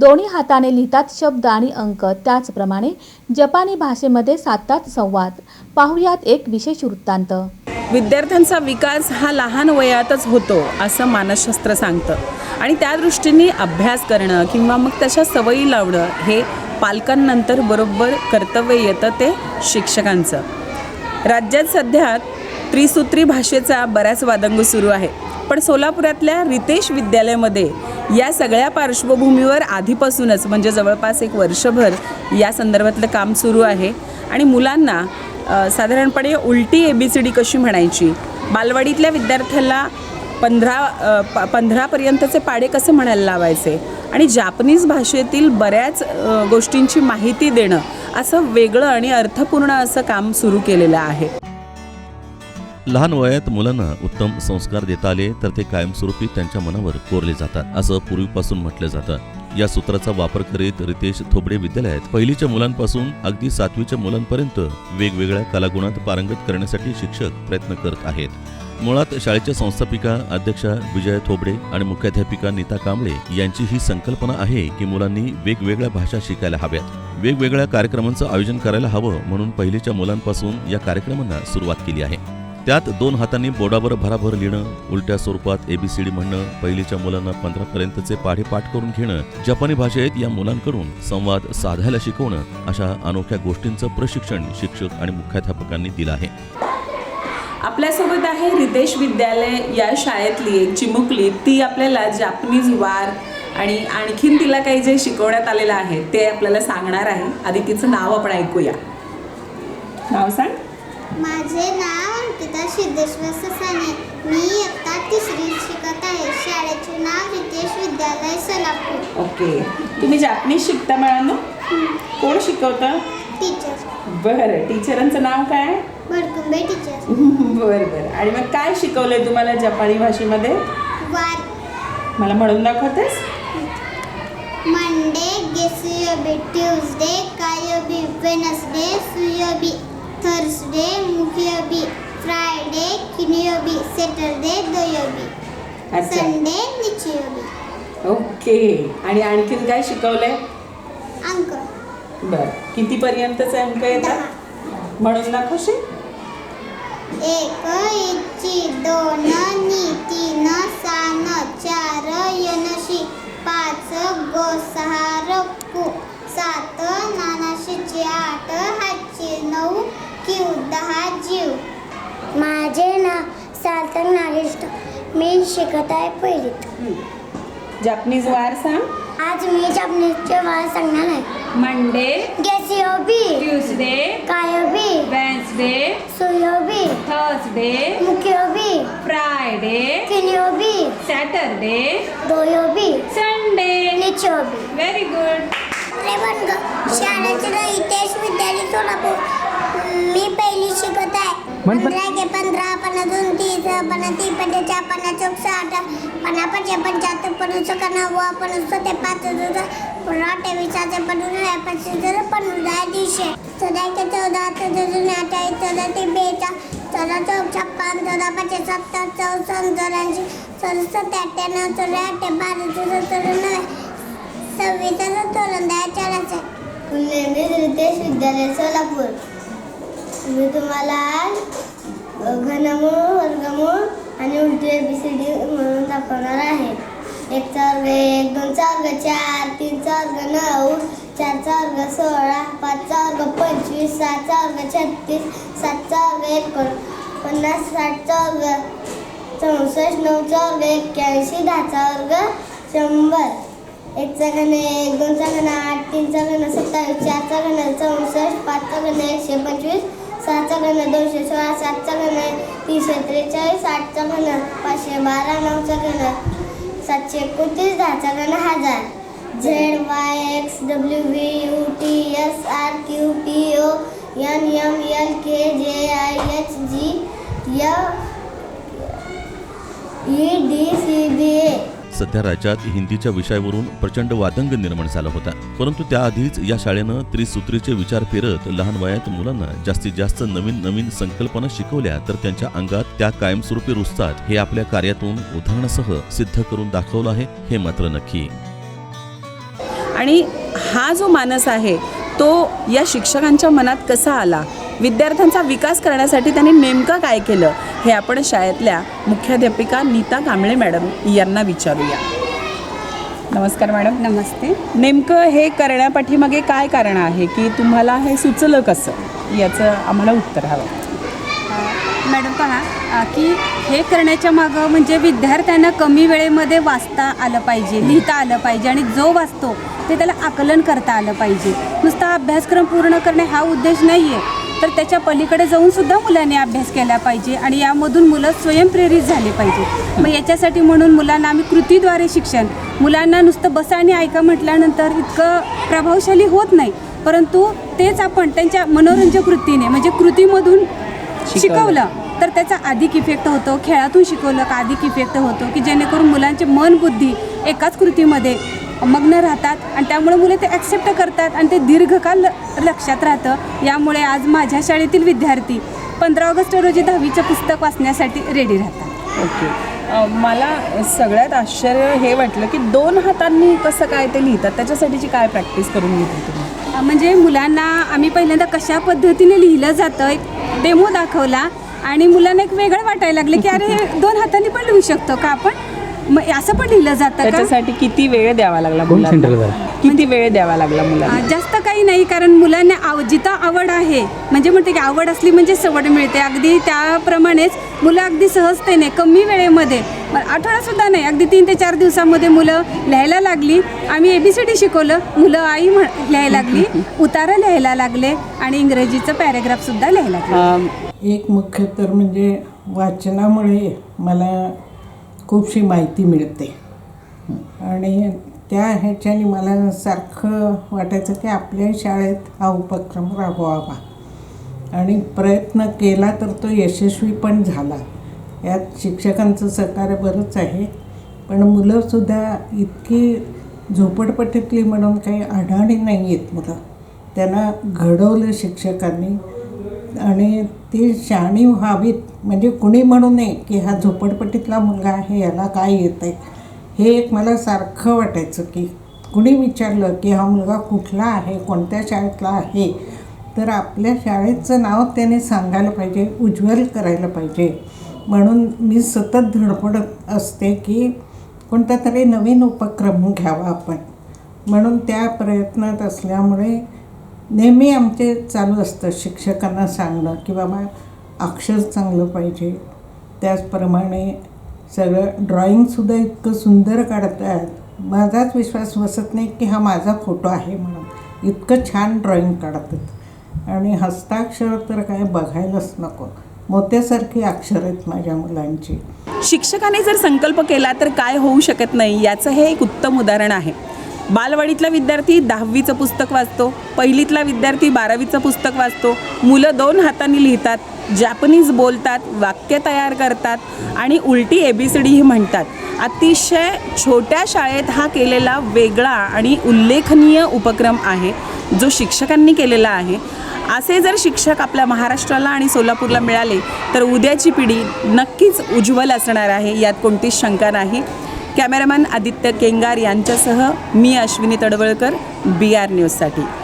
दोन्ही हाताने लिहितात शब्द आणि अंक. त्याचप्रमाणे जपानी भाषेमध्ये साधतात संवाद. पाहुयात एक विशेष वृत्तांत. विद्यार्थ्यांचा विकास हा लहान वयातच होतो असं मानसशास्त्र सांगतं. आणि त्या दृष्टीने अभ्यास करणं किंवा मग तशा सवयी लावणं हे पालकांनंतर बरोबर कर्तव्य येतं ते शिक्षकांचं. राज्यात सध्या त्रिसूत्री भाषेचा बऱ्याच वादंग सुरू आहे. पण सोलापुरातल्या रितेश विद्यालयामध्ये या सगळ्या पार्श्वभूमीवर आधीपासूनच म्हणजे जवळपास एक वर्षभर या संदर्भातलं काम सुरू आहे. आणि मुलांना साधारणपणे उलटी ए बी सी डी कशी म्हणायची? बालवाडीतल्या विद्यार्थ्याला पंधरा प पंधरापर्यंतचे पाडे कसे म्हणायला लावायचे? आणि जापनीज भाषेतील बऱ्याच गोष्टींची माहिती देणं असं वेगळं आणि अर्थपूर्ण असं काम सुरू केलेलं आहे. लहान वयात मुलांना उत्तम संस्कार देता आले तर ते कायमस्वरूपी त्यांच्या मनावर कोरले जातात असं पूर्वीपासून म्हटलं जातं. या सूत्राचा वापर करीत रितेश थोबडे विद्यालयात पहिलीच्या मुलांपासून अगदी सातवीच्या मुलांपर्यंत वेगवेगळ्या कलागुणात पारंगत करण्यासाठी शिक्षक प्रयत्न करत आहेत. मुळात शाळेच्या संस्थापिका अध्यक्षा विजय थोबडे आणि मुख्याध्यापिका नीता कांबळे यांची ही संकल्पना आहे की मुलांनी वेगवेगळ्या भाषा शिकायला हव्यात. वेगवेगळ्या कार्यक्रमांचं आयोजन करायला हवं म्हणून पहिलीच्या मुलांपासून या कार्यक्रमांना सुरुवात केली आहे. त्यात दोन हातांनी बोर्डावर भराभर लिहिणं उलट्या स्वरूपात एबीसीडी म्हणणं पहिलीच्या मुलांना पंधरा पर्यंतचे पाढे पाठ करून घेणं जपानी भाषेत या मुलांकडून संवाद साधायला शिकवणं अशा अनोख्या गोष्टींचं प्रशिक्षण शिक्षक आणि मुख्याध्यापकांनी दिलं आहे. आपल्यासोबत आहे रितेश विद्यालय या शाळेतली एक चिमुकली. ती आपल्याला जापनीज वार आणि आणखीन तिला काही जे शिकवण्यात आलेलं आहे ते आपल्याला सांगणार आहे. आधी तिचं नाव आपण ऐकूया. नाव सांग. माझे नाव अंकिता सिद्धेश्वर ससाने मी इयत्ता तिसरी शिकत आहे. शाळेचे नाव रितेश विद्यालय सोलापूर. ओके. तुम्ही जापनीज शिकता मुलांना कोण शिकवतं? टीचर. बरं. टीचरांचं नाव काय? भडकुंबे टीचर. बरं बरं. आणि मग काय शिकवलंय तुम्हाला जपानी भाषेमध्ये? वार. मला म्हणून दाखवतेस? मंडे गेसुयोबी ट्यूजडे कायोबी. वेनसडे सुयोबी. थर्सडे मुखयोबी फ्रायडे किनियोबी सॅटरडे दोयोबी अच्छा. संडे निचियोबी ओके. आणि आणखीन काय शिकवलंय? अंक. बरं. कितीपर्यंतचे अंक येतात म्हणून दाखवशील एक इची दोन नी तीन सान चार यनशी पाच गो सहा रक्कू सात नानाशीचे आठ हातचे नऊ किव दहा जीव. माझे नाव सार्थक नागेश मी शिकत आहे पहिलीत. जापनीज वार सांग. आज मी जापनीजचे वाळ सांगणार आहे. मंडे. गेसियोबी ट्यूसडे. कायोबी. वेन्सडे. सुयोबी. थर्सडे. मुखयोबी. फ्रायडे. किनियोबी. सॅटरडे. दोयोबी. संडे. निचोबी. Very good. रेवणग शाळेचे नाव हितेश विद्यालय सोलापूर. मी पहिली शिकत आहे. पंधरा के पंधरा पन्नास दोन तीस पन्नास तीस पंचे चार पन्नास चौक साठ पन्नास पंचे पंच्याहत्तर पन्नास चौका नव्वद पन्नास सत्ते पाच पुन्हा अठ्ठावीस सातशे पन्नास पंचवीस दहा दीडशे. चौदा एक चौदा चौदा दोन अठ्ठावीस चौदा ते बेचाळीस चौदा चौक छप्पन चौदा पाचशे सत्तर चौसष्ट चौऱ्याऐंशी चौदा सत्तर अठ्ठ्याण्णव चौदा अठ्ठ्या बारा चौदा चौऱ्याण्णव सव्वीस हजार चौरंदा चाळीस. रितेश विद्यालय सोलापूर. मी तुम्हाला आज घनमूळ वर्गमूळ आणि उलटी एबीसीडी म्हणून दाखवणार आहे एकचा वर्ग एक दोनचा वर्ग चार तीनचा वर्ग नऊ चारचा वर्ग सोळा पाचचा वर्ग पंचवीस सहाचा वर्ग छत्तीस सातचा वर्ग एकोण पन्नास साठचा वर्ग चौसष्ट नऊचा वर्ग एक्क्याऐंशी दहाचा वर्ग शंभर एकचा घन एक दोनचा घन आठ तीनचा घन सत्तावीस चारचा घन चौसष्ट पाचचा घन एकशे पंचवीस सहाचा घन दोनशे सोळा सातचा घन तीनशे त्रेचाळीस आठचा घन पाचशे बारा नऊचा घन सातशे एकोणतीस दहाचा घन हजार Z Y X W V U T S R Q P O N M L K J I H G E D C B A सध्या राज्यात हिंदीच्या विषयावरून प्रचंड वादंग निर्माण झाला होता. परंतु त्याआधीच या शाळेनं त्रिसूत्रीचे विचार फिरत लहान वयात मुलांना जास्तीत जास्त नवीन नवीन संकल्पना शिकवल्या तर त्यांच्या अंगात त्या कायमस्वरूपी रुजतात हे आपल्या कार्यातून उदाहरणासह सिद्ध करून दाखवलं आहे हे मात्र नक्की. आणि हा जो मानस आहे तो या शिक्षकांच्या मनात कसा आला? विद्यार्थ्यांचा विकास करण्यासाठी त्यांनी नेमकं काय केलं हे आपण शाळेतल्या मुख्याध्यापिका नीता कांबळे मॅडम यांना विचारूया. नमस्कार मॅडम. नमस्ते. नेमकं हे करण्यापाठीमागे काय कारण आहे की तुम्हाला हे सुचलं कसं? याचं आम्हाला उत्तर हवं. मॅडम पहा की हे करण्याच्या मागं म्हणजे विद्यार्थ्यांना कमी वेळेमध्ये वाचता आलं पाहिजे लिहिता आलं पाहिजे आणि जो वाचतो ते त्याला आकलन करता आलं पाहिजे. नुसता अभ्यासक्रम पूर्ण करणे हा उद्देश नाही आहे तर त्याच्या पलीकडे जाऊन सुद्धा मुलांनी अभ्यास केला पाहिजे आणि यामधून मुलं स्वयंप्रेरित झाले पाहिजे. मग याच्यासाठी म्हणून मुलांना आम्ही कृतीद्वारे शिक्षण मुलांना नुसतं बसा आणि ऐका म्हटल्यानंतर इतकं प्रभावशाली होत नाही. परंतु तेच आपण त्यांच्या मनोरंजक वृत्तीने म्हणजे कृतीमधून शिकवलं. तर त्याचा अधिक इफेक्ट होतो खेळातून शिकवलं का अधिक इफेक्ट होतो की जेणेकरून मुलांचे मन बुद्धी एकाच कृतीमध्ये मग्न राहतात आणि त्यामुळे मुले ते ॲक्सेप्ट करतात आणि ते दीर्घकाल लक्षात राहतं. यामुळे आज माझ्या शाळेतील विद्यार्थी पंधरा ऑगस्ट रोजी दहावीचं पुस्तक वाचण्यासाठी रेडी राहतात. ओके. मला सगळ्यात आश्चर्य हे वाटलं की दोन हातांनी कसं काय ते लिहितात? त्याच्यासाठीची काय प्रॅक्टिस करून घेतली तुम्ही? म्हणजे मुलांना आम्ही पहिल्यांदा कशा पद्धतीने लिहिलं जातं एक डेमो दाखवला आणि मुलांना एक वेगळं वाटायला लागलं की अरे हे दोन हातांनी पण लिहू शकतो का आपण? मग असं पण लिहिलं जातं का? त्याच्यासाठी किती वेळ द्यावा लागला मुलांना किती वेळ द्यावा लागला मुलांना अ, जास्त काही नाही कारण मुलांना आव जिथं आवड आहे म्हणजे म्हणते की आवड असली म्हणजे सवड मिळते. अगदी त्याप्रमाणेच मुलं अगदी सहजतेने कमी वेळेमध्ये आठवडासुद्धा नाही अगदी तीन ते चार दिवसामध्ये मुलं लिहायला लागली. आम्ही ए बी सी डी शिकवलं मुलं आई म्हण लिहायला लागली उतारा लिहायला लागले आणि इंग्रजीचं पॅरेग्राफसुद्धा लिहायला लागले. एक मुख्य तर म्हणजे वाचनामुळे मला खूपशी माहिती मिळते. आणि त्या ह्याच्याने मला सारखं वाटायचं की आपल्या शाळेत हा उपक्रम राबवावा. आणि प्रयत्न केला तर तो यशस्वी पण झाला. यात शिक्षकांचं सहकार्य बरंच आहे. पण मुलंसुद्धा इतकी झोपडपट्टीतली म्हणून काही आढाणी नाही आहेत मुलं. त्यांना घडवलं शिक्षकांनी. आणि ती जाणीव व्हावीत. म्हणजे कुणी म्हणू नये की हा झोपडपट्टीतला मुलगा आहे याला काय येतं आहे हे एक मला सारखं वाटायचं की कुणी विचारलं की हा मुलगा कुठला आहे कोणत्या शाळेतला आहे? तर आपल्या शाळेचं नाव त्याने सांगायला पाहिजे उज्ज्वल करायला पाहिजे. म्हणून मी सतत धडपडत असते की कोणता तरी नवीन उपक्रम घ्यावा आपण. म्हणून त्या प्रयत्नात असल्यामुळे नेहमी आमचे चालू असतं शिक्षकांना सांगणं की बाबा अक्षर चांगलं पाहिजे. त्याचप्रमाणे सगळं ड्रॉइंगसुद्धा इतकं सुंदर काढतात. माझाच विश्वास बसत नाही की हा माझा फोटो आहे म्हणून. इतकं छान ड्रॉइंग काढतात. आणि हस्ताक्षर तर काय बघायलाच नको. मोत्यासारखी अक्षर आहेत माझ्या मुलांची. शिक्षकाने जर संकल्प केला तर काय होऊ शकत नाही याचं हे एक उत्तम उदाहरण आहे. बालवाडीतला विद्यार्थी दहावीचं पुस्तक वाचतो पहिलीतला विद्यार्थी बारावीचं पुस्तक वाचतो. मुलं दोन हातांनी लिहितात जॅपनीज बोलतात वाक्य तयार करतात आणि उलटी ए बी सी डी ही म्हणतात. अतिशय छोट्या शाळेत हा केलेला वेगळा आणि उल्लेखनीय उपक्रम आहे जो शिक्षकांनी केलेला आहे. असे जर शिक्षक आपल्या महाराष्ट्राला आणि सोलापूरला मिळाले तर उद्याची पिढी नक्कीच उज्ज्वल असणार आहे यात कोणतीच शंका नाही. कॅमेरामॅन आदित्य केंगार यांच्यासह मी अश्विनी तडवळकर बी आर न्यूजसाठी